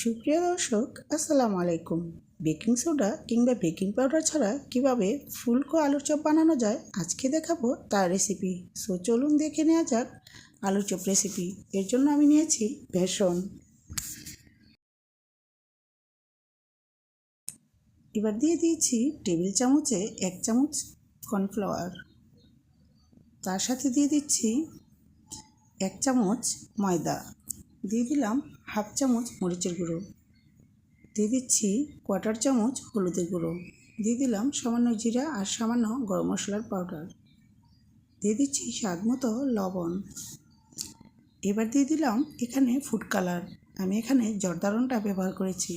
সুপ্রিয় দর্শক, আসসালামু আলাইকুম। বেকিং সোডা কিংবা বেকিং পাউডার ছাড়া কীভাবে ফুলকো আলুর চপ বানানো যায়, আজকে দেখাবো তার রেসিপি সো চলুন দেখে নেওয়া যাক আলুর চপ রেসিপি এর জন্য আমি নিয়েছি বেসন। এবার দিয়ে দিয়েছি টেবিল চামচে এক চামচ কর্নফ্লাওয়ার। তার সাথে দিয়ে দিচ্ছি এক চামচ ময়দা। দিয়ে দিলাম হাফ চামচ মরিচের গুঁড়ো। দিয়ে দিচ্ছি কোয়াটার চামচ হলুদের গুঁড়ো। দিয়ে দিলাম সামান্য জিরা আর সামান্য গরম মশলার পাউডার। দিয়ে দিচ্ছি স্বাদ মতো লবণ। এবার দিয়ে দিলাম এখানে ফুড কালার। আমি এখানে জর্দারনটা ব্যবহার করেছি।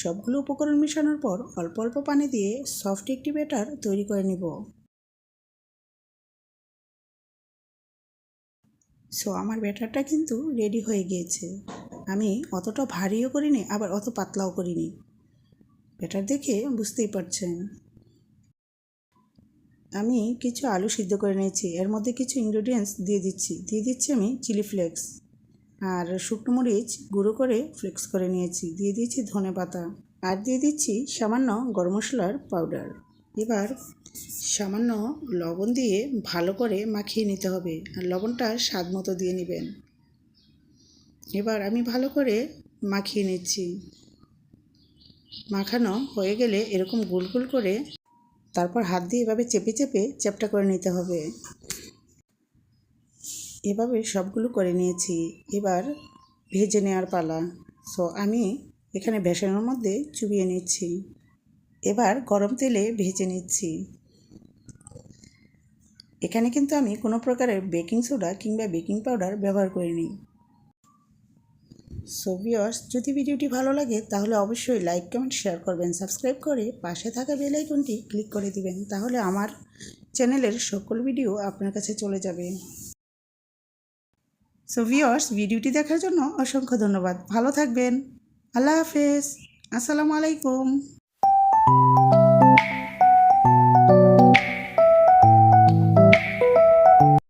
সবগুলো উপকরণ মেশানোর পর অল্প অল্প পানি দিয়ে সফট একটি ব্যাটার তৈরি করে নিব। সো আমার ব্যাটারটা কিন্তু রেডি হয়ে গিয়েছে। আমি অতটা ভারীও করিনি, আবার অত পাতলাও করিনি। ব্যাটার দেখে বুঝতেই পারছেন। আমি কিছু আলু সিদ্ধ করে নিয়েছি। এর মধ্যে কিছু ইনগ্রেডিয়েন্টস দিয়ে দিচ্ছি। দিয়ে দিচ্ছি আমি চিলি ফ্লেক্স আর শুকনো মরিচ গুঁড়ো করে ফ্লেক্স করে নিয়েছি। দিয়ে দিচ্ছি ধনে পাতা। আর দিয়ে দিচ্ছি সামান্য গরম মশলার পাউডার এবার সামান্য লবণ দিয়ে ভালো করে মাখিয়ে নিতে হবে। আর লবণটা স্বাদ মতো দিয়ে নেবেন। এবার আমি ভালো করে মাখিয়ে নিচ্ছি। মাখানো হয়ে গেলে এরকম গোল গোল করে তারপর হাত দিয়ে এভাবে চেপে চেপে চ্যাপটা করে নিতে হবে। এভাবে সবগুলো করে নিয়েছি। এবার ভেজে নেওয়ার পালা। সো আমি এখানে বেসনের মধ্যে চুবিয়ে নিচ্ছি। এবার গরম তেলে ভেজে নিচ্ছি। এখানে কিন্তু আমি কোনো প্রকারের বেকিং সোডা কিংবা বেকিং পাউডার ব্যবহার করিনি। সো ভিউয়ার্স যদি ভিডিওটি ভালো লাগে, তাহলে অবশ্যই লাইক কমেন্ট শেয়ার করবেন। সাবস্ক্রাইব করে পাশে থাকা বেল আইকনটি ক্লিক করে দিবেন। তাহলে আমার চ্যানেলের সকল ভিডিও আপনার কাছে চলে যাবে। সো ভিউয়ার্স ভিডিওটি দেখার জন্য অসংখ্য ধন্যবাদ। ভালো থাকবেন। আল্লাহ হাফেজ। আসসালামু আলাইকুম। Música